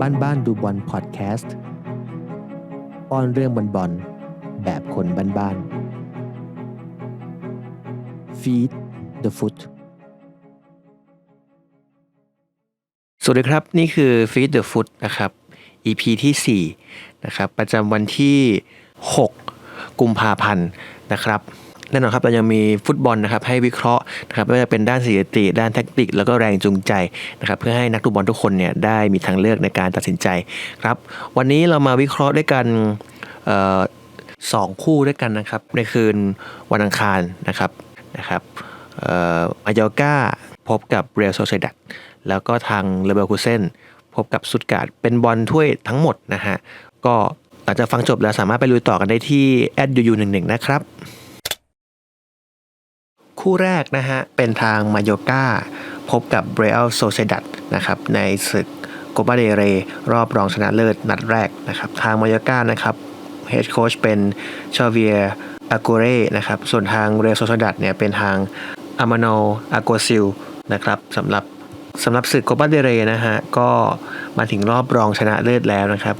บ้านบ้านดูบอลพอดแคสต์ป้อนเรื่องบอลบอลแบบคนบ้านบ้านฟีด the foot สวัสดีครับ นี่คือ Feed the Foot นะครับ EP ที่ 4 นะครับ ประจำวันที่ 6 กุมภาพันธ์นะครับ แน่นอนครับเรายังมีฟุตบอลนะครับให้วิเคราะห์นะครับไม่ว่าจะเป็นด้านสถิติ ด้านแท็กติกแล้วก็แรงจูงใจนะครับเพื่อให้นักดูบอลทุกคนเนี่ยได้มีทางเลือกในการตัดสินใจครับวันนี้เรามาวิเคราะห์ด้วยกันสองคู่ด้วยกันนะครับในคืนวันอังคารนะครับนะครับมายอกาพบกับเรอัลโซเซดัตแล้วก็ทางเลเบลคูเซนพบกับสุดการ์ดเป็นบอลถ้วยทั้งหมดนะฮะก็หลังจากฟังจบแล้วสามารถไปลุยต่อกันได้ที่แอดยูยูหนึ่งหนึ่งนะครับ คู่แรกนะฮะ เป็นทางมาโยกาพบกับเบรอัลโซเซดัตนะครับในศึกโกบาเดเร รอบรองชนะเลิศนัดแรกนะครับทางมาโยกานะครับเฮดโค้ชเป็นชาเวียอากูเร่นะครับส่วนทางเรลโซเซดัตเนี่ยเป็นทางอามาโนอาโกซิลนะครับสำหรับ สำหรับศึกโกบาเดเรนะฮะก็มาถึงรอบรองชนะเลิศแล้วนะครับ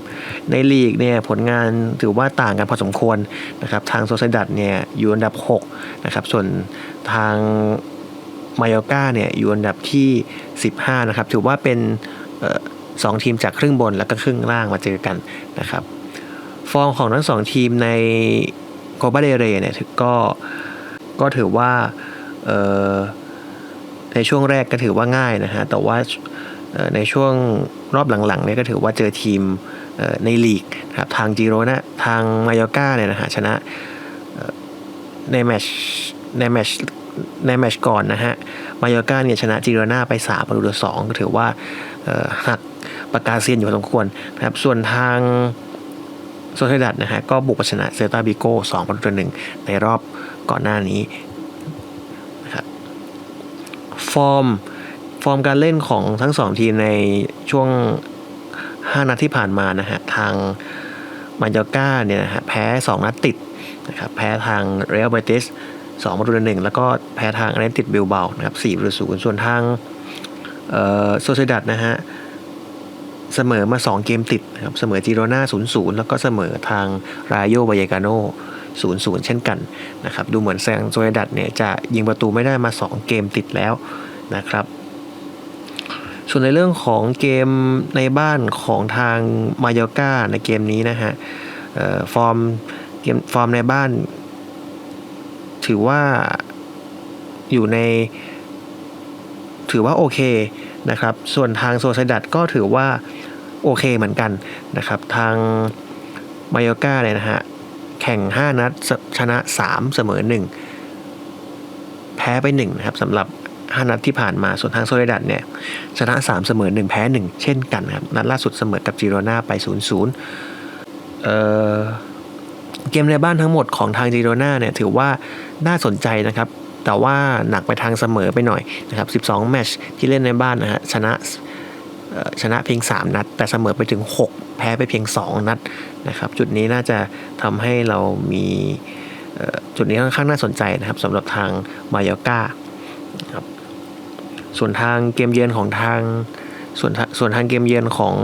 ในลีกเนี่ยผลงานถือว่าต่างกันพอสมควรนะครับทางโซเซดัตเนี่ยอยู่อันดับ6นะครับส่วนทางมายอกาเนี่ยอยู่อันดับที่ 15นะครับถือว่าเป็นสองทีมจากครึ่งบนแล้วก็ครึ่งล่างมาเจอกันนะครับฟอร์มของทั้งสองทีมในโคบาเดเรเนี่ยก็ก็ถือว่า ในช่วงแรกก็ถือว่าง่ายนะฮะแต่ว่าในช่วงรอบหลังๆเนี่ยก็ถือว่าเจอทีมในลีกนะครับทางจีโรนะทางมายอกาเนี่ยนะฮะชนะในแมชในแมชในแมชก่อนนะฮะมายอกาเนี่ยชนะจิโรนาไป3ประตูต่อสองก็ถือว่าหักประกาศเซียนอยู่พอสมควรนะครับส่วนทางโซเซดัตนะฮะก็บุกชนะเซลตาบิโก้2ประตูต่อหนึ่งในรอบก่อนหน้านี้ ฟอร์มฟอร์มการเล่นของทั้งสองทีมในช่วง 5 นัดที่ผ่านมานะฮะ ทางมายอกาเนี่ยนะฮะแพ้ 2 นัดติดนะครับแพ้ทางเรอัลเบติส2ประตูต่อหนึ่งแล้วก็แพ้ทางแอนติดบิลเบานะครับ4ประตูศูนย์ส่วนทางโซเซดัตนะฮะเสมอมา 2 เกมติดนะครับเสมอจิโรนา0-0 แล้วก็เสมอทางรายโยบายกาโน 0-0 เช่นกันนะครับดูเหมือนแซงโซเซดัตเนี่ยจะยิงประตูไม่ได้มา 2 เกมติดแล้วนะครับ ส่วนในเรื่องของเกมในบ้านของทางมายอกาในเกมนี้นะฮะฟอร์มเกมฟอร์มในบ้าน ถือว่าอยู่ในถือว่าโอเคนะครับ ส่วนทางโซไซดัตก็ถือว่าโอเคเหมือนกันนะครับ ทางมายอกาเนี่ยนะฮะ แข่ง 5 นัดชนะ 3 เสมอ 1 แพ้ไป 1 นะครับสำหรับ 5 นัดที่ผ่านมาส่วนทางโซเลดัตเนี่ยชนะ 3 เสมอ 1 แพ้ 1 เช่นกันครับ นัดล่าสุดเสมอกับจิโรนาไป 0-0เอ่อเกมในบ้านทั้งหมดของทางจิโรนาเนี่ยถือว่าน่าสนใจนะครับ แต่ว่าหนักไปทางเสมอไปหน่อยนะครับ 12 แมชที่เล่นในบ้านนะฮะชนะ ชนะเพียง 3 นัด แต่เสมอไปถึง 6 แพ้ไปเพียง 2 นัดนะครับ จุดนี้น่าจะทำให้เรามีจุดนี้ค่อนข้างน่าสนใจนะครับสำหรับทางมายอกาครับส่วนทางเกมเยือนของทางส่วนส่วนทางเกมเยือนของ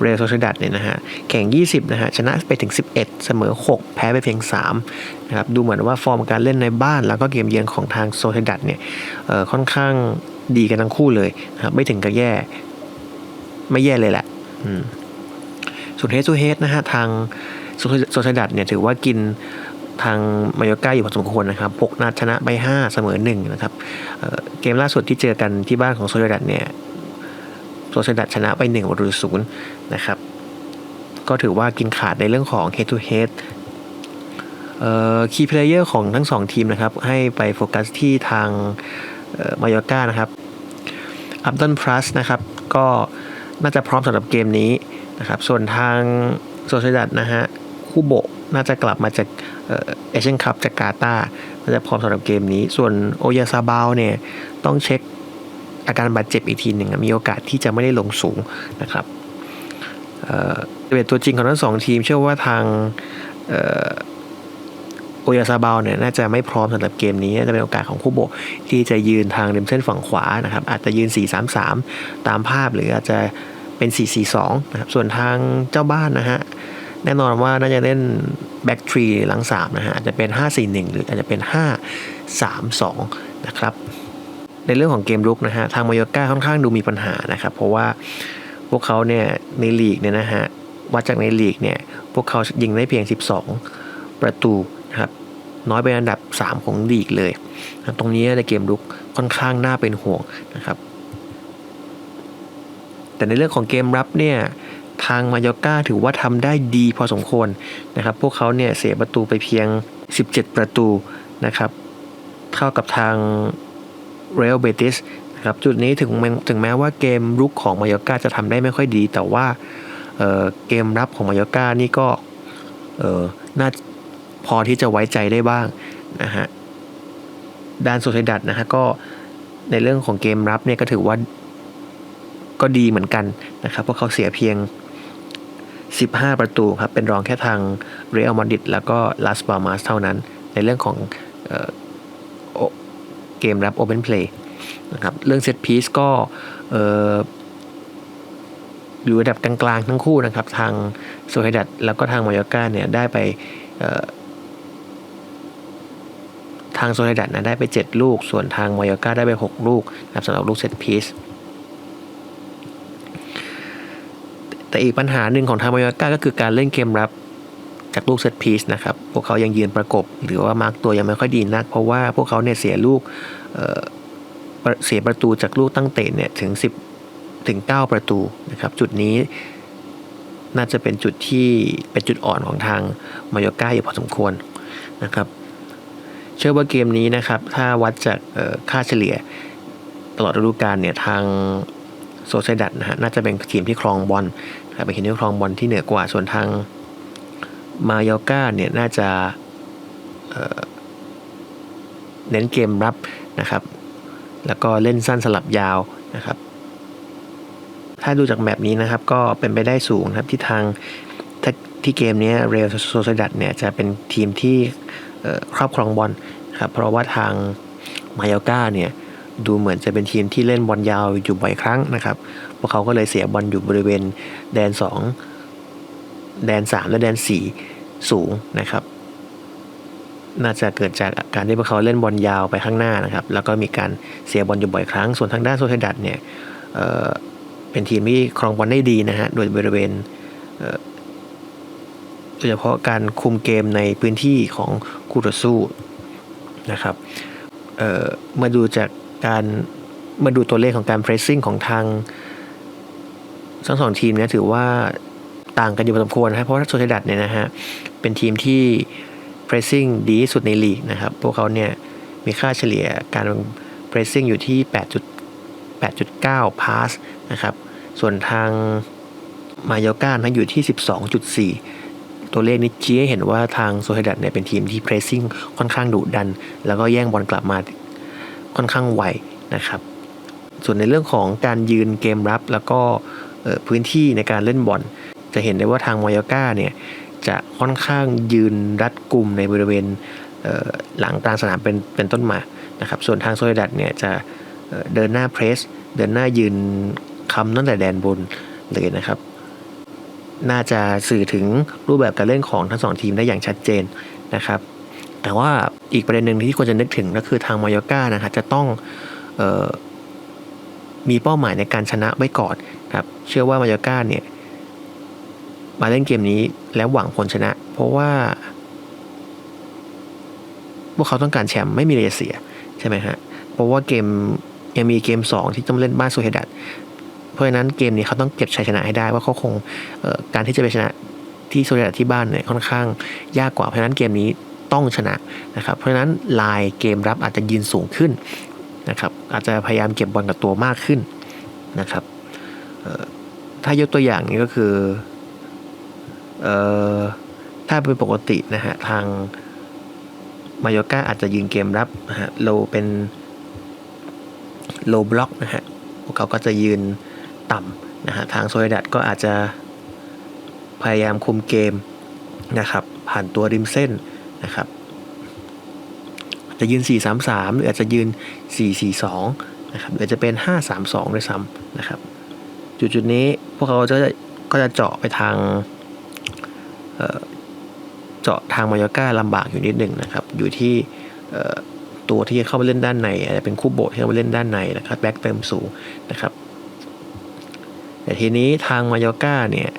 เรอัลโซเซดัตเนี่ยนะฮะแข่ง 20 นะฮะ ชนะไปถึง 11 เสมอ 6 แพ้ไปเพียง 3 นะครับ ดูเหมือนว่าฟอร์มการเล่นในบ้าน แล้วก็เกมเยือนของทางโซเซดัตเนี่ยค่อนข้างดีกันทั้งคู่เลยนะครับไม่ถึงกับแย่ ไม่แย่เลยแหละส่วนเฮสตูเฮสนะฮะทางโซเซดัตเนี่ยถือว่ากินทางมายก้าอยู่พอสมควรนะครับ6นัดชนะไป 5 เสมอ1นะครับเกมล่าสุดที่เจอกันที่บ้านของโซเซดัตเนี่ยโซเซดัตชนะไป1ประตูศูนย์นะครับ ก็ถือว่ากินขาดในเรื่องของ head to head คีย์เพลเยอร์ของทั้ง 2 ทีมนะครับ ให้ไปโฟกัสที่ทางมายอก้านะครับอัพดันพลัสนะครับ ก็ น่าจะพร้อมสำหรับเกมนี้นะครับ ส่วนทางโซเซดัตนะฮะคู่โบน่าจะกลับมาจากเอเชียนคัพจากกาตาน่าจะพร้อมสำหรับเกมนี้ ส่วนโอยาซาบาวเนี่ยต้องเช็คอาการบาดเจ็บอีกทีหนึ่งมีโอกาสที่จะไม่ได้ลงสูงนะครับเป็นตัวจริงของทั้งสองทีม เชื่อว่าทางโอยาซาบาลเนี่ยน่าจะไม่พร้อมสำหรับเกมนี้จะเป็นโอกาสของคู่โบที่จะยืนทางริมเส้นฝั่งขวานะครับอาจจะยืน 4-3-3 ตามภาพหรืออาจจะ เป็น 4-4-2 นะครับ ส่วนทางเจ้าบ้านนะฮะ แน่นอนว่าน่าจะเล่นแบ็กทรีหลัง 3 นะฮะ อาจจะเป็น 5-4-1 หรืออาจจะเป็น 5-3-2 นะครับ ในเรื่องของเกมรุกนะฮะ ทางมายอร์ก้าค่อนข้างดูมีปัญหานะครับ เพราะว่าพวกเขาเนี่ยในลีกเนี่ยนะฮะ วัดจากในลีกเนี่ย พวกเขายิงได้เพียง 12 ประตูนะครับน้อยเป็นอันดับ 3 ของลีกเลย ตรงนี้ในเกมรุกค่อนข้างน่าเป็นห่วงนะครับ แต่ในเรื่องของเกมรับเนี่ยทางมายอก้าถือว่าทำได้ดีพอสมควรนะครับพวกเขาเนี่ยเสียประตูไปเพียง 17 ประตูนะครับเท่ากับทางเรอัลเบติสนะครับจุดนี้ถึงแม้ถึงแม้ว่าเกมรุกของมายอก้าจะทำได้ไม่ค่อยดี แต่ว่าเเกมรับของมายอก้านี่ก็น่าพอที่จะไว้ใจได้บ้างนะฮะด้านโซเซดัดนะฮะก็ในเรื่องของเกมรับเนี่ยก็ถือว่า ก็ดีเหมือนกันนะครับเพราะเขาเสียเพียง 15 ประตูครับ เป็นรองแค่ทางเรอัลมาดริดแล้วก็ลาสปามาสเท่านั้น ในเรื่องของเออเกมรับโอเพนเพลย์นะครับเรื่องเซตพีซก็ออยู่ระดับกลางๆทั้งคู่นะครับ ทางโซเฮดัตแล้วก็ทางมายอร์กาเนี่ยได้ไปทางโซเฮดัตนะได้ไป 7 ลูก ส่วนทางมายอร์กาได้ไป 6 ลูกนะครับสำหรับลูกเซตพีซ แต่อีกปัญหาหนึ่งของทางมายอร์กาก็คือการเล่นเกมรับจากลูกเซตพีซนะครับ พวกเขายังยืนประกบ หรือว่ามาร์กตัวยังไม่ค่อยดีนัก เพราะว่าพวกเขาเนี่ยเสียลูกเเสียประตูจากลูกตั้งเตะเนี่ยถึง 10 ถึง 9 ประตูนะครับ จุดนี้น่าจะเป็นจุดที่เป็นจุดอ่อนของทางมายอร์กาอยู่พอสมควรนะครับ เชื่อว่าเกมนี้นะครับ ถ้าวัดจากค่าเฉลี่ยตลอดฤดูกาลเนี่ยทางโซเซดัตนะฮะน่าจะเป็นทีมที่ครองบอล นะครับเป็นที่ครองบอลที่เหนือกว่าส่วนทางมายอร์กาเนี่ยน่าจะเเน้นเกมรับนะครับ แล้วก็เล่นสั้นสลับยาวนะครับ ถ้าดูจากแบบนี้นะครับก็เป็นไปได้สูงครับที่ทางที่เกมนี้เรลโซเซดัตเนี่ยจะเป็นทีมที่ครอบครองบอลครับเพราะว่าทางมายอร์กาเนี่ยดูเหมือนจะเป็นทีมที่เล่นบอลยาวอยู่บ่อยครั้งนะครับ พวกเขาก็เลยเสียบอลอยู่บริเวณแดน 2 แดน 3 และแดน 4 สูงนะครับ น่าจะเกิดจากการที่พวกเขาเล่นบอลยาวไปข้างหน้านะครับ แล้วก็มีการเสียบอลอยู่บ่อยครั้ง ส่วนทางด้านโซเทดัตเนี่ยเเป็นทีมที่ครองบอลได้ดีนะฮะ โดยบริเวณโดยเฉพาะการคุมเกมในพื้นที่ของคู่ต่อสู้นะครับเมื่อดูจากการมาดูตัวเลขของการ pressing ของทาง ทั้งสองทีมเนี่ยถือว่าต่างกันอยู่พอสมควรนะครับเพราะว่าโซเซดัตเนี่ยนะฮะเป็นทีมที่ pressing ดีสุดในลีกนะครับ พวกเขาเนี่ยมีค่าเฉลี่ยการ pressing อยู่ที่ 8.8.9 pass นะครับ ส่วนทางมายอก้านะอยู่ที่ 12.4 ตัวเลขนี้ชี้ให้เห็นว่าทางโซเฮดัตเนี่ยเป็นทีมที่ pressing ค่อนข้างดุดัน แล้วก็แย่งบอลกลับมาค่อนข้างไวนะครับ ส่วนในเรื่องของการยืนเกมรับแล้วก็ พื้นที่ในการเล่นบอลจะเห็นได้ว่าทางมายาก้าเนี่ยจะค่อนข้างยืนรัดกลุ่มในบริเวณหลังกลางสนามเป็นเป็นต้นมานะครับส่วนทางโซลิดัตเนี่ยจะเดินหน้าเพรส เดินหน้ายืนคำตั้งแต่แดนบนเลยนะครับ น่าจะสื่อถึงรูปแบบการเล่นของทั้งสองทีมได้อย่างชัดเจนนะครับ แต่ว่าอีกประเด็นหนึ่งที่ควรจะนึกถึงก็คือทางมายอก้านะครับจะต้องออมีเป้าหมายในการชนะไว้ก่อน ครับ เชื่อว่ามายอก้าเนี่ยมาเล่นเกมนี้แล้วหวังผลชนะ เพราะว่า พวกเขาต้องการแชมป์ไม่มีเรเสียใช่ไหมฮะ เพราะว่าเกมยังมีเกม 2 ที่ต้องเล่นบ้านโซเฮดัตเพราะฉะนั้นเกมนี้เขาต้องเก็บชัยชนะให้ได้ว่าเขาคงการที่จะไปชนะที่โซเฮดัตที่บ้านเนี่ยค่อนข้างยากกว่าเพราะฉะนั้นเกมนี้ต้องชนะนะครับ เพราะฉะนั้นลายเกมรับอาจจะยืนสูงขึ้นนะครับอาจจะพยายามเก็บบอลกับตัวมากขึ้นนะครับ ถ้ายกตัวอย่างนี้ก็คือออถ้าเป็นปกตินะฮะ ทางมายก้าอาจจะยืนเกมรับนะฮะโลเป็นโลบล็อกนะฮะพวกเขาก็จะยืนต่ำนะฮะ ทางโซลิดัตก็อาจจะพยายามคุมเกมนะครับ ผ่านตัวริมเส้นนะครับ จะยืน 4-3-3 หรืออาจจะยืน 4-4-2 นะครับหรือจะเป็น 5-3-2 ด้วยซ้ำนะครับ จุดจุดนี้พวกเขาจะก็จะเจาะไปทางเเจาะทางมายอก้าลำบากอยู่นิดหนึ่งนะครับ อยู่ที่ตัวที่เข้าไปเล่นด้านในอาจจะเป็นคู่โบสที่เข้าไปเล่นด้านในนะครับแบ็กเติมสูงนะครับ แต่ทีนี้ทางมายอก้าเนี่ย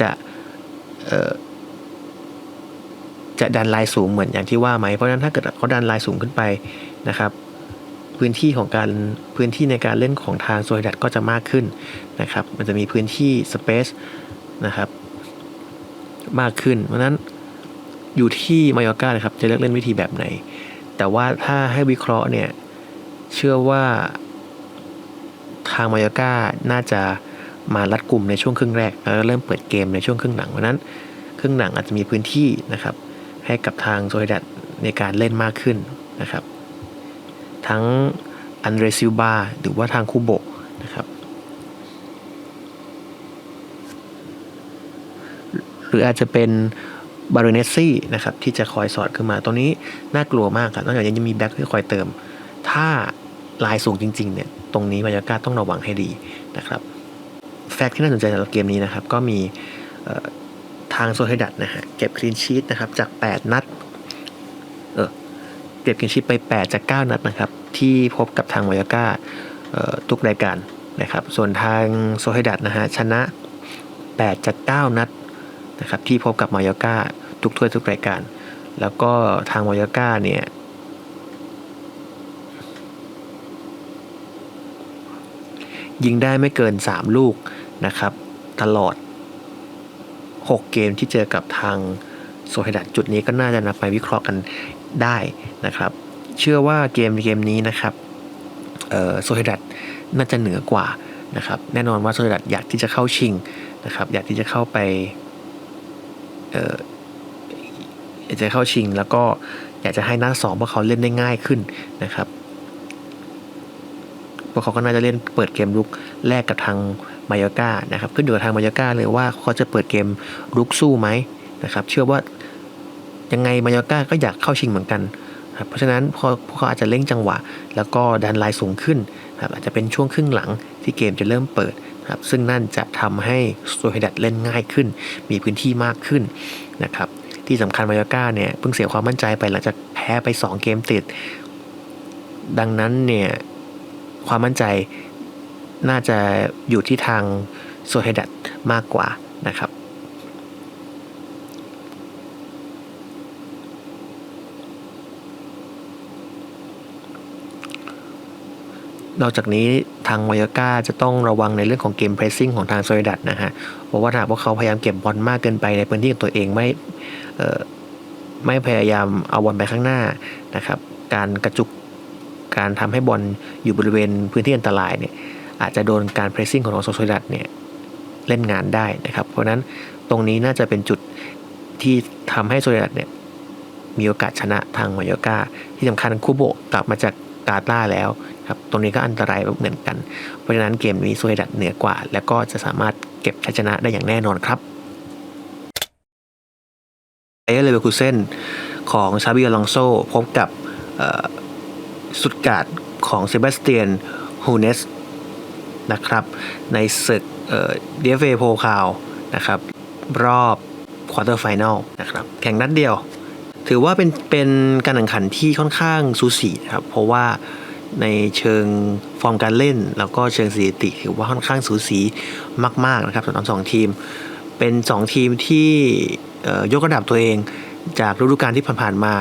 จะจะดันลายสูงเหมือนอย่างที่ว่าไหมเพราะฉะนั้นถ้าเกิดเขาดันลายสูงขึ้นไปนะครับ พื้นที่ของการพื้นที่ในการเล่นของทางโซลิดัตก็จะมากขึ้นนะครับ มันจะมีพื้นที่สเปซนะครับมากขึ้น เพราะนั้นอยู่ที่มายอก้านะครับ จะเลือกเล่นวิธีแบบไหน แต่ว่าถ้าให้วิเคราะห์เนี่ย เชื่อว่าทางมายอก้าน่าจะมารัดกลุ่มในช่วงครึ่งแรก แล้วก็เริ่มเปิดเกมในช่วงครึ่งหลัง เพราะฉะนั้นครึ่งหลังอาจจะมีพื้นที่นะครับ ให้กับทางโซลิดัตในการเล่นมากขึ้นนะครับ ทั้งอันเดรซิลบาหรือว่าทางคูโบนะครับ หรืออาจจะเป็นบารเนสซี่นะครับที่จะคอยสอดขึ้นมาตรงนี้น่ากลัวมากครับนอกจากนี้ยังมีแบ็คที่คอยเติม ถ้าลายสูงจริงๆเนี่ยตรงนี้มายากาต้องระวังให้ดีนะครับแฟกต์ที่น่าสนใจสำหรับเกมนี้นะครับก็มีทางโซเฮดัตนะฮะเก็บคลีนชีตนะครับจาก 8 นัด ก็บคลีนชีตไป 8 จาก 9 นัดนะครับ ที่พบกับทางมายากาทุกรายการนะครับ ส่วนทางโซเฮดัตนะฮะชนะ 8 จาก 9 นัดนะครับที่พบกับมายากาทุกถ้วยทุกรายการ แล้วก็ทางมายากาเนี่ยยิงได้ไม่เกิน 3 ลูกนะครับ ตลอด 6 เกมที่เจอกับทาง โซเฮดัตจุดนี้ก็น่าจะนำไปวิเคราะห์กันได้นะครับ เชื่อว่าเกมเกมนี้นะครับโซเฮดัตน่าจะเหนือกว่านะครับแน่นอนว่าโซเฮดัตอยากที่จะเข้าชิงนะครับอยากที่จะเข้าไปเอยากจะเข้าชิง แล้วก็อยากจะให้นัดสองพวกเขาเล่นได้ง่ายขึ้นนะครับพวกเขาก็น่าจะเล่นเปิดเกมรุกแลกกับทางมายอกานะครับขึ้นอยู่กับทางมายอกาเลยว่าเขาจะเปิดเกมรุกสู้ไหมนะครับ เชื่อว่า ยังไงมายอกาก็อยากเข้าชิงเหมือนกันครับเพราะฉะนั้นพอพวกเขาอาจจะเร่งจังหวะ แล้วก็ดันลายสูงขึ้นครับอาจจะเป็นช่วงครึ่งหลังที่เกมจะเริ่มเปิดครับซึ่งนั่นจะทำให้โซเฮดัตเล่นง่ายขึ้น มีพื้นที่มากขึ้นนะครับที่สำคัญมายอกาเนี่ยเพิ่งเสียความมั่นใจไปหลังจากแพ้ไป 2 เกมติด ดังนั้นเนี่ยความมั่นใจน่าจะอยู่ที่ทางโซเฮดัตมากกว่านะครับ นอกจากนี้ทางมายากาจะต้องระวังในเรื่องของเกมเพรสซิ่งของทางโซเฮดัตนะฮะเพราะว่าถ้าหากว่าเขาพยายามเก็บบอลมากเกินไปในพื้นที่ของตัวเองไม่ไม่พยายามเอาบอลไปข้างหน้านะครับการกระจุกการทำให้บอลอยู่บริเวณพื้นที่อันตรายเนี่ยอาจจะโดนการเพรสซิ่งของโซโซดัตเนี่ยเล่นงานได้นะครับ เพราะนั้นตรงนี้น่าจะเป็นจุดที่ทำให้โซดัตเนี่ยมีโอกาสชนะทางมายอกาที่สำคัญคูโบกลับมาจากกาตาแล้ว ครับตรงนี้ก็อันตรายเหมือนกัน เพราะฉะนั้นเกมนี้โซดัตเหนือกว่า แล้วก็จะสามารถเก็บชัยชนะได้อย่างแน่นอนครับไอเออร์เลเวอร์คูเซนของซาบิอลองโซพบกับสุดการ์ดของเซบาสเตียนฮูเนสนะครับในศึกเอ่อ DFA โพคาวนะครับรอบควอเตอร์ไฟแนลนะครับแข่งนัดเดียว ถือว่าเป็นเป็นการแข่งขันที่ค่อนข้างสูสีนะครับเพราะว่า ในเชิงฟอร์มการเล่น แล้วก็เชิงสถิติถือว่าค่อนข้างสูสีมากๆนะครับสำหรับสองทีม เป็น 2 ทีมที่ยกระดับตัวเองจากฤดูกาลที่ผ่านๆมา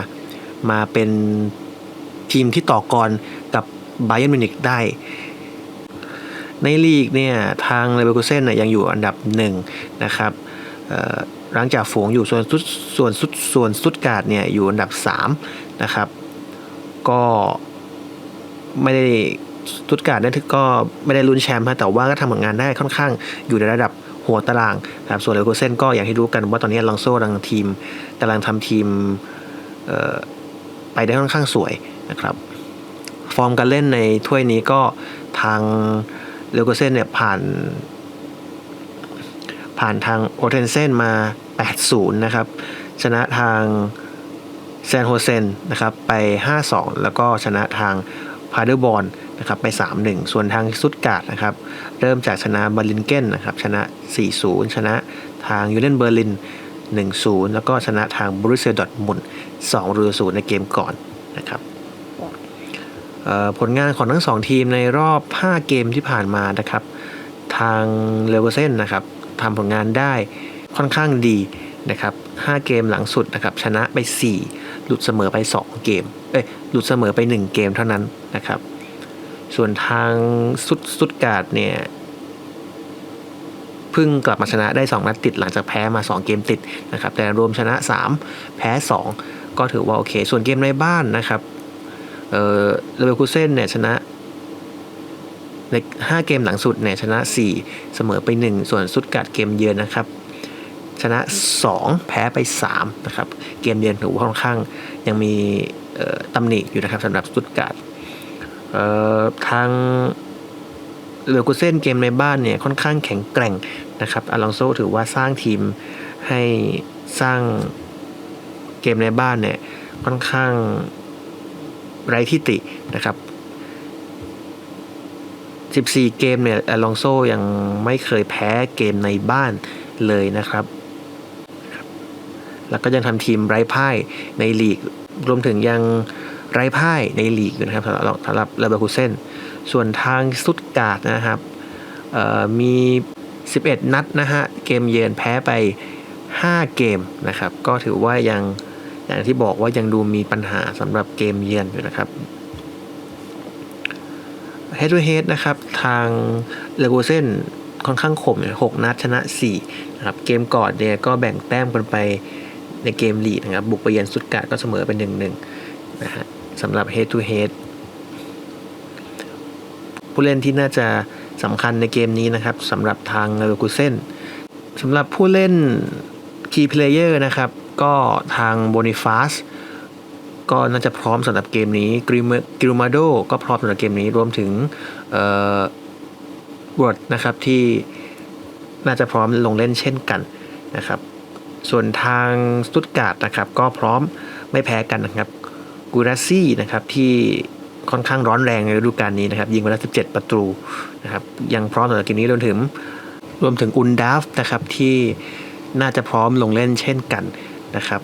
มาเป็นทีมที่ต่อกรกับไบเ e นมิวนิกได้ ในลีกเนี่ยทางเลเวอร์คูเซนเนี่ยยังอยู่อันดับหนึ่งนะครับหลังจากฝูงอยู่ส่วนสุดส่วนสุดส่วนสุดการ์ดเนี่ยอยู่อันดับ3นะครับก็ ไม่ได้สุดการ์ดนี่ยก็ไม่ได้ลุ้นแชมป์นะแต่ว่าก็ทำผลงานได้ค่อนข้างอยู่ในระดับหัวตารางนะครับส่วนเลเวอร์คูเซนก็อย่างที่รู้กันว่าตอนนี้ลองโซ่กำลังทีมกำลังทำทีมไปได้ค่อนข้างสวยนะครับ ฟอร์มการเล่นในถ้วยนี้ก็ทางเลโกเซนเนี่ยผ่าน ผ่านทางโอเทนเซนมา 8-0 นะครับ ชนะทางแซนโฮเซนนะครับไป 5-2 แล้วก็ชนะทาง พาเดอร์บอลนะครับไป 3-1 ส่วนทางซุตการ์ดนะครับเริ่มจากชนะบาลินเกนนะครับชนะ 4-0 ชนะทางยูเนนเบอร์ลิน 1-0 แล้วก็ชนะทางบรูเซียดอทมุนด์2-0ในเกมก่อนนะครับผลงานของทั้งสองทีมในรอบ 5 เกมที่ผ่านมานะครับทางเลเวอร์เซนนะครับทำผลงานได้ค่อนข้างดีนะครับ5เกมหลังสุดนะครับชนะไป 4 หลุดเสมอไป 2 เกม เอ้ย หลุดเสมอไป 1 เกมเท่านั้นนะครับ ส่วนทางสุดสุดการ์ดเนี่ยเพิ่งกลับมาชนะได้ 2 นัดติดหลังจากแพ้มา 2 เกมติดนะครับ แต่รวมชนะ 3 แพ้ 2 ก็ถือว่าโอเค ส่วนเกมในบ้านนะครับ เออเลเวอร์คูเซนเนี่ยชนะใน 5 เกมหลังสุดเนี่ยชนะ 4 เสมอไป 1 ส่วนสุดการ์ดเกมเยือนนะครับ ชนะ 2 แพ้ไป3นะครับเกมเยือนถือว่าค่อนข้างยังมีตำหนิอยู่นะครับสำหรับสตุตการ์ดทางเลอกูเซนเกมในบ้านเนี่ยค่อนข้างแข็งแกร่งนะครับอลองโซถือว่าสร้างทีมให้สร้างเกมในบ้านเนี่ยค่อนข้างไร้ที่ตินะครับ 14 เกมเนี่ยอลองโซยังไม่เคยแพ้เกมในบ้านเลยนะครับ แล้วก็ยังทำทีมไร้พ่ายในลีก รวมถึงยังไร้พ่ายในลีกอยู่นะครับสำหรับสำหรับเลเวอร์คูเซนส่วนทางสตุตกาดนะครับมี 11 นัดนะฮะ เกมเยือนแพ้ไป 5 เกมนะครับ ก็ถือว่ายังอย่างที่บอกว่ายังดูมีปัญหาสำหรับเกมเยือนอยู่นะครับ Head to Head นะครับ ทางเลโกเซนค่อนข้างข่มหกนัดชนะ4นะครับ เกมก่อนเนี่ยก็แบ่งแต้มกันไป ในเกมลีดนะครับ บุกไปเยือนสุดการ์ดก็เสมอเป็น1-1นะฮะสำหรับ Head to Head ผู้เล่นที่น่าจะสำคัญในเกมนี้นะครับสำหรับทางเลโกเซนสำหรับผู้เล่น Key Player นะครับ ก็ทาง Boniface ก็น่าจะพร้อมสำหรับเกมนี้กริมกริมาโดก็พร้อมสำหรับเกมนี้รวมถึงเอ่อวอร์ดนะครับที่น่าจะพร้อมลงเล่นเช่นกันนะครับ ส่วนทางสตุตการ์ดนะครับก็พร้อมไม่แพ้กันนะครับกูราซี่นะครับที่ค่อนข้างร้อนแรงในฤดูกาลนี้นะครับ ยิงไปแล้ว 17 ประตูนะครับยังพร้อมสำหรับเกมนี้รวมถึงรวมถึงอุนดาฟนะครับที่น่าจะพร้อมลงเล่นเช่นกันนะครับ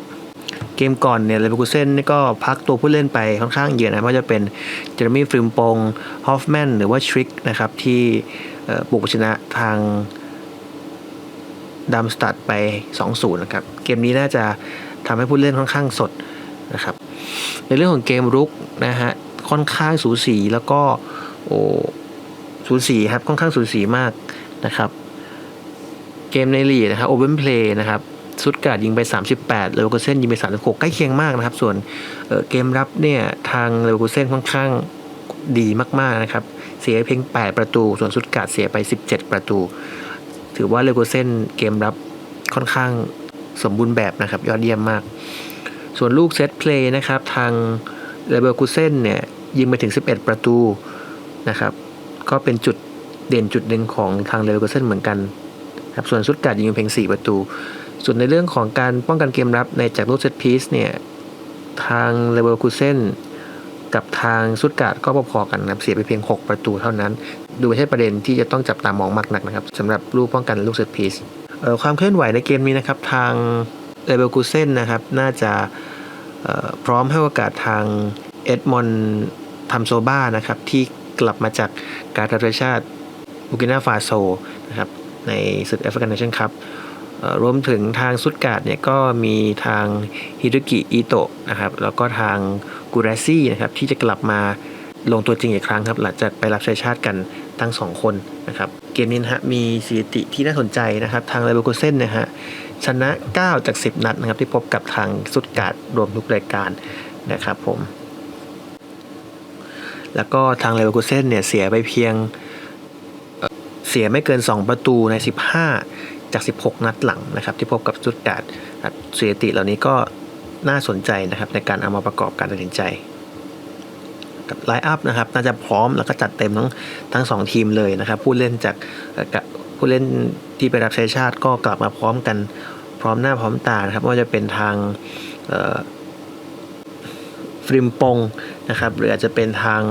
เกมก่อนเนี่ยเลเวอร์คูเซนนี่ก็พักตัวผู้เล่นไปค่อนข้างเยอะนะไม่ว่าจะเป็นเจอร์มี่ฟริมปงฮอฟแมนหรือว่าทริกนะครับที่บุกชนะทาง ดัมสตัดไป 2-0 นะครับ เกมนี้น่าจะทำให้ผู้เล่นค่อนข้างสดนะครับ ในเรื่องของเกมรุกนะฮะ ค่อนข้างสูสีแล้วก็โอ้สูสีครับ ค่อนข้างสูสีมากนะครับ เกมในลีกนะครับโอเ n นเพลย์นะครับสุดการ์ดยิงไป 38เลเวอร์คูเซนยิงไป 36 ใกล้เคียงมากนะครับ ส่วนเเกมรับเนี่ยทางเลเวอร์คูเซนค่อนข้างดีมากๆนะครับ เสียเพียง 8 ประตู ส่วนสุดการ์ดเสียไป 17 ประตู ถือว่าเลเวอร์คูเซนเกมรับค่อนข้างสมบูรณ์แบบนะครับ ยอดเยี่ยมมาก ส่วนลูกเซตเพลย์นะครับ ทางเลเวอร์คูเซนเนี่ย ยิงไปถึง 11 ประตูนะครับ ก็เป็นจุดเด่นจุดหนึ่งของทางเลเวอร์คูเซนเหมือนกันครับส่วนสุดการ์ดยิงเพียง 4 ประตู ส่วนในเรื่องของการป้องกันเกมรับในจากลูกเซตพีซเนี่ย ทางเลเวอร์คูเซนกับทางสุดการ์ดก็พอๆกันนะเสียไปเพียง 6 ประตูเท่านั้น ดูไม่ใช่ประเด็นที่จะต้องจับตามองมากนักนะครับสำหรับลูกป้องกันลูกเซตพีซความเคลื่อนไหวในเกมนี้นะครับทางเลเวอร์คูเซนนะครับน่าจะพร้อมให้โอกาสทางเอ็ดมอนทัมโซบ้านะครับที่กลับมาจากการทัชาติบูกินาฟาโซนะครับในศึกแอฟริกันเนชั่นคัพเอ่อรวมถึงทางสุดการ์ดเนี่ยก็มีทางฮิโดกิอิโตะนะครับแล้วก็ทางกูราซี่นะครับที่จะกลับมาลงตัวจริงอีกครั้งครับหลังจากไปรับใช้ชาติกัน ทั้งสองคนนะครับเกมนี้นะฮะมีสถิติที่น่าสนใจนะครับทางเลเวอร์คูเซนนะฮะชนะ 9 จาก 10 นัดนะครับที่พบกับทางสุดการ์ดรวมทุกรายการนะครับผม แล้วก็ทางเลเวอร์คูเซนเนี่ยเสียไปเพียงเสียไม่เกิน 2 ประตูใน 15 จาก 16 นัดหลังนะครับที่พบกับสตุตการ์ดสถิติเหล่านี้ก็น่าสนใจนะครับในการเอามาประกอบการตัดสินใจ ไลน์อัพนะครับน่าจะพร้อมแล้วก็จัดเต็มทั้งทั้งสองทีมเลยนะครับผู้เล่นจากผู้เล่นที่ไปรับใช้ชาติก็กลับมาพร้อมกันพร้อมหน้าพร้อมตานะครับไม่ว่าจะเป็นทางฟริมปงนะครับหรืออาจจะเป็นทาง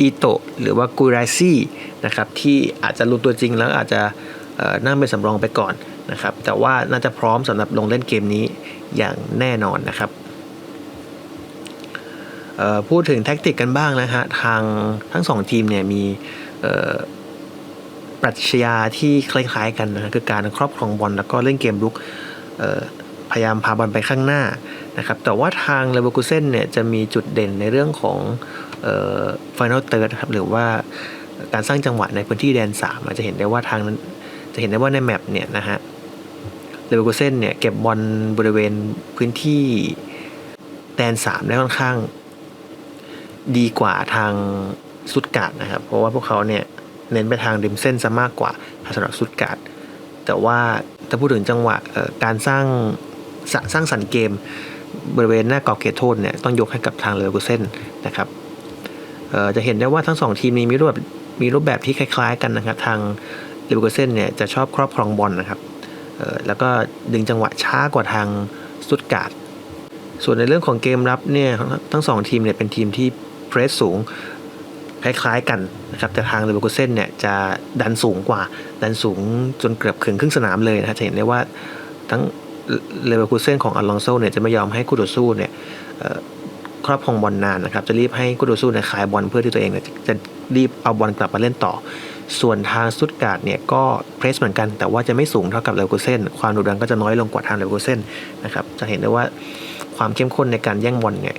อีโตะหรือว่ากูราซี่นะครับที่อาจจะรู้ตัวจริงแล้วอาจจะนั่งเป็นสำรองไปก่อนนะครับแต่ว่าน่าจะพร้อมสำหรับลงเล่นเกมนี้อย่างแน่นอนนะครับ พูดถึงแท็กติกกันบ้างนะฮะทางทั้งสองทีมเนี่ยมีปรัชญาที่คล้ายๆกันนะคือการครอบครองบอลแล้วก็เล่นเกมรุกพยายามพาบอลไปข้างหน้านะครับแต่ว่าทางเลเวอร์คูเซนเนี่ยจะมีจุดเด่นในเรื่องของเอ่อ final third นะครับหรือว่าการสร้างจังหวะในพื้นที่แดน3อาจจะเห็นได้ว่าทางนั้นจะเห็นได้ว่าในแมปเนี่ยนะฮะเลเวอร์คูเซนเนี่ยเก็บบอลบริเวณพื้นที่แดน3ได้ค่อนข้าง ดีกว่าทางสุดการ์ดนะครับ เพราะว่าพวกเขาเนี่ยเน้นไปทางริมเส้นซะมากกว่าสำหรับสุดการ์ดแต่ว่าถ้าพูดถึงจังหวะการสร้างสสร้างสรรค์เกม บริเวณหน้ากรอบเขตโทษเนี่ยต้องยกให้กับทางเลเวอร์เซนนะครับจะเห็นได้ว่าทั้งสองทีมนี้มีรูปแบบมีรูปแบบที่คล้ายๆ กันนะครับ ทางเลเวอร์เซนเนี่ยจะชอบครอบครองบอลนะครับแล้วก็ดึงจังหวะช้ากว่าทางสุดการ์ดส่วนในเรื่องของเกมรับเนี่ยทั้งทั้งสองทีมเนี่ยเป็นทีมที่ เพรสสูงคล้ายๆกันนะครับแต่ทางเลเวอร์คูเซนเนี่ยจะดันสูงกว่า ดันสูงจนเกือบถึงครึ่งสนามเลยนะฮะจะเห็นได้ว่าทั้งเลเวอร์คูเซนของอัลลองโซเนี่ยจะไม่ยอมให้คูโดซูเนี่ยครอบครองบอลนานนะครับ จะรีบให้คูโดซูเนี่ยขายบอลเพื่อที่ตัวเองเนี่ยจะรีบเอาบอลกลับมาเล่นต่อ ส่วนทางสตุตการ์ดเนี่ยก็เพรสเหมือนกัน แต่ว่าจะไม่สูงเท่ากับเลเวอร์คูเซนความดุดันก็จะน้อยลงกว่าทางเลเวอร์คูเซนนะครับจะเห็นได้ว่าความเข้มข้นในการแย่งบอลเนี่ย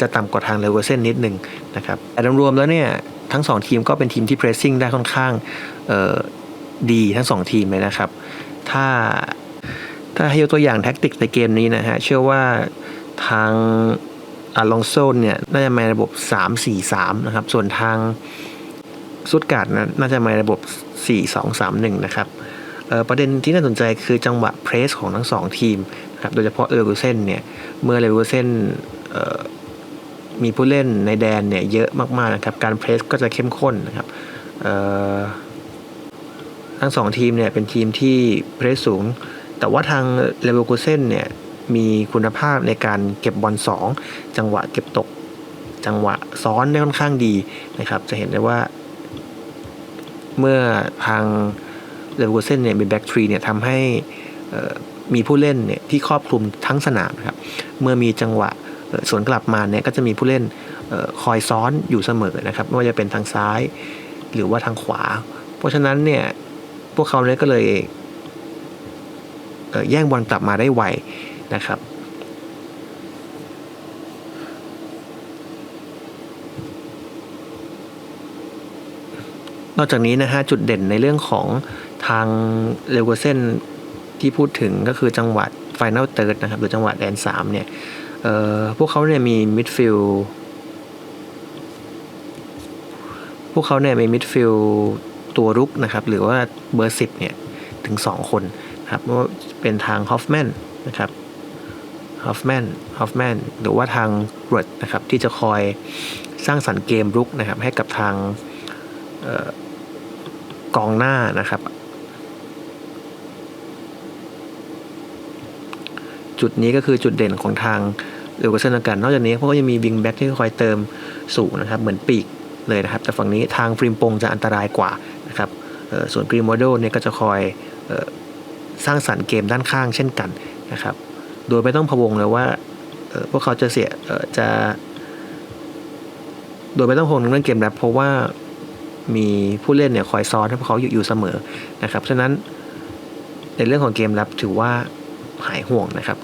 จะต่ำกว่าทางเลเวอร์เซนนิดหนึ่งนะครับแต่รวมๆแล้วเนี่ยทั้ง 2 ทีมก็เป็นทีมที่เพรสซิ่งได้ค่อนข้างดีทั้ง 2 ทีมเลยนะครับ ถ้าถ้าให้ยกตัวอย่างแท็กติกในเกมนี้นะฮะ เชื่อว่าทางอาลองโซนเนี่ย น่าจะมาในระบบ 3-4-3 นะครับ ส่วนทางสุดการ์ดนะน่าจะมาในระบบ 4-2-3-1 นะครับประเด็นที่น่าสนใจคือจังหวะเพรสของทั้งสองทีมนะครับโดยเฉพาะเลเวอร์เซนเนี่ย เมื่อเลเวอร์เซน มีผู้เล่นในแดนเนี่ยเยอะมากๆนะครับ การเพรสก็จะเข้มข้นนะครับทั้งสองทีมเนี่ยเป็นทีมที่เพรสสูง แต่ว่าทางเลเวอร์คูเซนเนี่ยมีคุณภาพในการเก็บบอล2 จังหวะเก็บตก จังหวะซ้อนได้ค่อนข้างดีนะครับ จะเห็นได้ว่า เมื่อทางเลเวอร์เซนเนี่ยมีแบ็กทรีเนี่ยทำให้มีผู้เล่นเนี่ยที่ครอบคลุมทั้งสนามนะครับ เมื่อมีจังหวะ สวนกลับมาเนี่ยก็จะมีผู้เล่นออคอยซ้อนอยู่เสมอนะครับไม่ว่าจะเป็นทางซ้ายหรือว่าทางขวา เพราะฉะนั้นเนี่ยพวกเขาเนี่ยก็เลยเออแย่งบอลกลับมาได้ไวนะครับนอกจากนี้นะฮะจุดเด่นในเรื่องของทางเลเวอร์เซนที่พูดถึงก็คือจังหวะไฟแนลเติร์ดนะครับหรือจังหวะแดน3เนี่ย เอ่อพวกเขาเนี่ยมีมิดฟิลพวกเขาเนี่ยมีมิดฟิลตัวรุกนะครับหรือว่าเบอร์10เนี่ยถึง 2 คนนะครับว่าเป็นทางฮอฟแมนนะครับฮอฟแมนฮอฟแมนหรือว่าทางรดนะครับที่จะคอยสร้างสรรค์เกมรุกนะครับให้กับทางกองหน้านะครับ จุดนี้ก็คือจุดเด่นของทางเอลเวอร์เซนกัน นอกจากนี้พวกก็ยังมีวิงแบ็กที่คอยเติมสูงนะครับ เหมือนปีกเลยนะครับ แต่ฝั่งนี้ทางฟริมปงจะอันตรายกว่านะครับส่วนกรีโมโดเนี่ยก็จะคอยสร้างสรรค์เกมด้านข้างเช่นกันนะครับ โดยไม่ต้องพะวงเลยว่าพวกเขาจะเสียจะ โดยไม่ต้องพะวงเรื่องเกมแรปเพราะว่ามีผู้เล่นเนี่ยคอยซ้อนให้พวกเขาอยู่อยู่เสมอนะครับฉะนั้นในเรื่องของเกมรับถือว่า หายห่วงนะครับ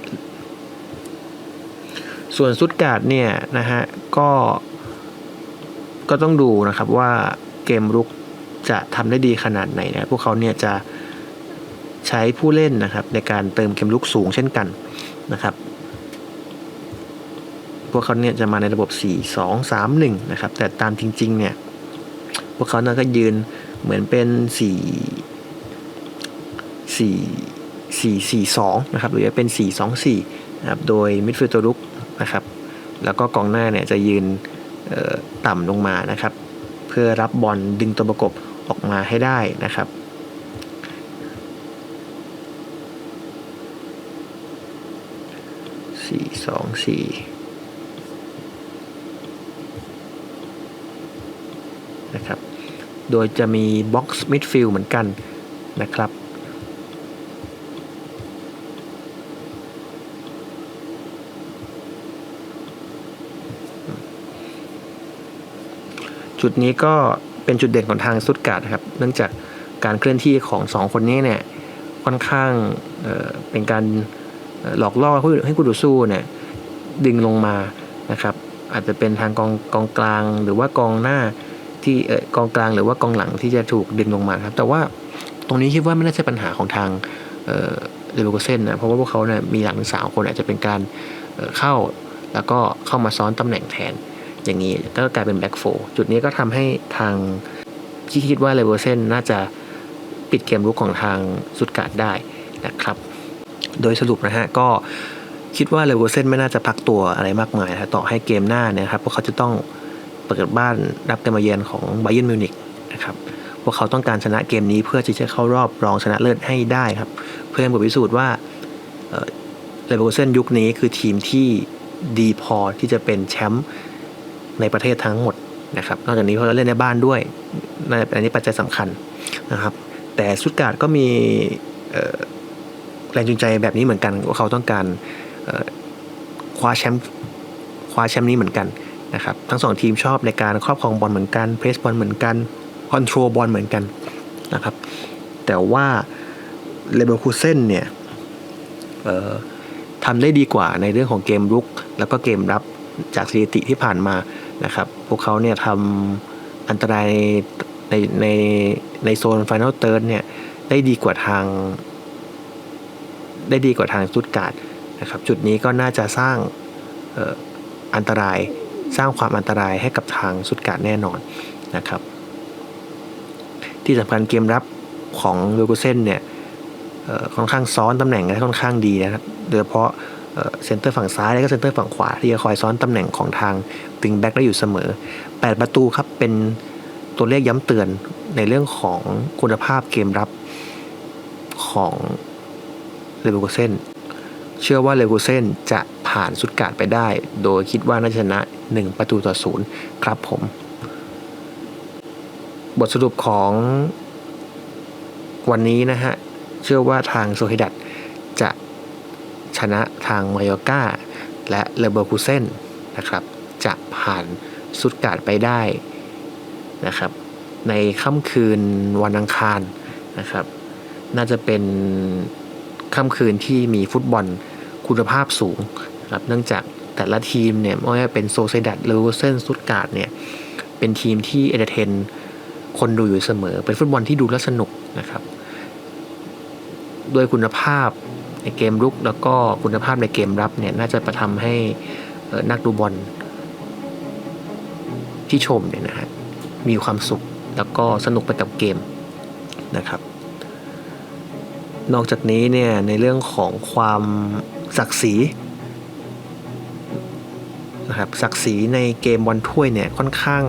ส่วนซุดการ์ดเนี่ยนะฮะก็ก็ต้องดูนะครับว่าเกมรุกจะทำได้ดีขนาดไหนนะพวกเขาเนี่ยจะใช้ผู้เล่นนะครับ ในการเติมเกมลุกสูงเช่นกันนะครับ พวกเขาเนี่ยจะมาในระบบ 4 2 3 1 นะครับ แต่ตามจริง ๆ เนี่ย พวกเขาน่าก็ยืนเหมือนเป็น 4 4 4 4 2 นะครับหรือจะเป็น 4 2 4 นะครับโดยมิดฟิลด์ตัวรุกนะครับแล้วก็กองหน้าเนี่ยจะยืนต่ำลงมานะครับ เพื่อรับบอลดึงตัวประกบออกมาให้ได้นะครับ สี่สองสี่นะครับ โดยจะมีบ็อกซ์มิดฟิลด์เหมือนกันนะครับ จุดนี้ก็เป็นจุดเด่นของทางสตุตการ์ดครับ เนื่องจากการเคลื่อนที่ของสองคนนี้เนี่ยค่อนข้างเเป็นการหลอกล่อให้ให้คู่ต่อสู้เนี่ยดึงลงมานะครับ อาจจะเป็นทางกองกองกลางหรือว่ากองหน้าที่อกองกลางหรือว่ากองหลังที่จะถูกดึงลงมาครับ แต่ว่าตรงนี้คิดว่าไม่น่าใช่ปัญหาของทางเอ่อเลเวอร์เซนนะเพราะว่าพวกเขาเนี่ยมีหลังสามคนอาจจะเป็นการเเข้าแล้วก็เข้ามาซ้อนตำแหน่งแทน อย่างนี้ก็กลายเป็นแบ็กโฟจุดนี้ก็ทำให้ทางที่คิดว่าเลเวอร์เซนน่าจะปิดเกมรุกของทางสุดการได้นะครับ โดยสรุปนะฮะก็คิดว่าเลเวอร์เซนไม่น่าจะพักตัวอะไรมากมายนะต่อให้เกมหน้าเนี่ยครับพวกเขาจะต้องเปิดบ้านรับการมาเยือนของไบเยนมิวนิกนะครับพวกเขาต้องการชนะเกมนี้เพื่อที่จะเข้ารอบรองชนะเลิศให้ได้ครับ เพื่อให้บทพิสูจน์ว่าเลเวอร์เซนยุคนี้คือทีมที่ดีพอที่จะเป็นแชมป์ ในประเทศทั้งหมดนะครับนอกจากนี้เขาเล่นในบ้านด้วยนั่นอันนี้ปัจจัยสำคัญนะครับ แต่สุดการ์ดก็มีแรงจูงใจแบบนี้เหมือนกันว่าเขาต้องการคว้าแชมป์คว้าแชมป์นี้เหมือนกันนะครับทั้งสองทีมชอบในการครอบครองบอลเหมือนกันเพรสบอลเหมือนกันคอนโทรลบอลเหมือนกันนะครับ แต่ว่าเลเบอร์คูเซนเนี่ยทำได้ดีกว่าในเรื่องของเกมรุก แล้วก็เกมรับจากสถิติที่ผ่านมา นะครับ พวกเขาเนี่ยทำอันตรายในในในโซน Final Third เนี่ยได้ดีกว่าทาง ได้ดีกว่าทางสตุตการ์ดนะครับจุดนี้ก็น่าจะสร้างเอ่ออันตรายสร้างความอันตรายให้กับทางสตุตการ์ดแน่นอนนะครับ ที่สำคัญเกมรับของเลโกเซนเนี่ยค่อนข้างซ้อนตำแหน่งได้ค่อนข้างดีนะครับโดยเฉพาะ เซนเตอร์ฝั่งซ้าย และก็เซนเตอร์ฝั่งขวา ที่จะคอยซ้อนตำแหน่งของทางวิงแบ็กได้อยู่เสมอ 8 ประตูครับ เป็นตัวเลขย้ำเตือนในเรื่องของคุณภาพเกมรับของเลเวอร์คูเซนเชื่อว่าเลเวอร์คูเซนจะผ่านสุดการ์ดไปได้ โดยคิดว่าน่าจะชนะ 1 ประตูต่อศูนย์ครับผม บทสรุปของวันนี้นะฮะ เชื่อว่าทางโซฮิดัต ชนะทางมายอกาและเลเบอร์คูเซนนะครับ จะผ่านสุดการ์ดไปได้นะครับ ในค่ำคืนวันอังคารนะครับ น่าจะเป็นค่ำคืนที่มีฟุตบอลคุณภาพสูงนะครับเนื่องจากแต่ละทีมเนี่ยไม่ว่าเป็นโซเซดัตหรือเซนสุดการ์ดเนี่ยเป็นทีมที่เอเดเทนคนดูอยู่เสมอ เป็นฟุตบอลที่ดูแลสนุกนะครับ ด้วยคุณภาพ ในเกมรุกแล้วก็คุณภาพในเกมรับเนี่ยน่าจะประทำให้นักดูบอลที่ชมเนี่ยนะฮะมีความสุขแล้วก็สนุกไปกับเกมนะครับ นอกจากนี้เนี่ยในเรื่องของความศักดิ์ศรีนะครับศักดิ์ศรีในเกมบอลถ้วยเนี่ยค่อนข้าง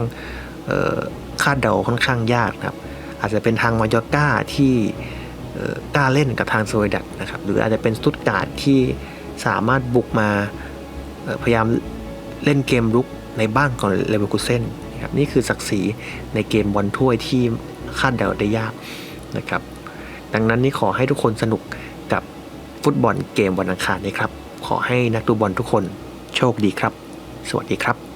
คาดเดาค่อนข้างยากนะครับ อาจจะเป็นทางมายอร์ก้าที่ กล้าเล่นกับทางโซยดัตนะครับหรืออาจจะเป็นสตุตการ์ดที่สามารถบุกมาพยายามเล่นเกมรุกในบ้านของเลเวอร์คูเซนนะครับนี่คือศักดิ์ศรีในเกมบอลถ้วยที่คาดเดาได้ยากนะครับดังนั้นนี่ขอให้ทุกคนสนุกกับฟุตบอลเกมวันอังคารนี้ครับ ขอให้นักดูบอลทุกคนโชคดีครับ สวัสดีครับ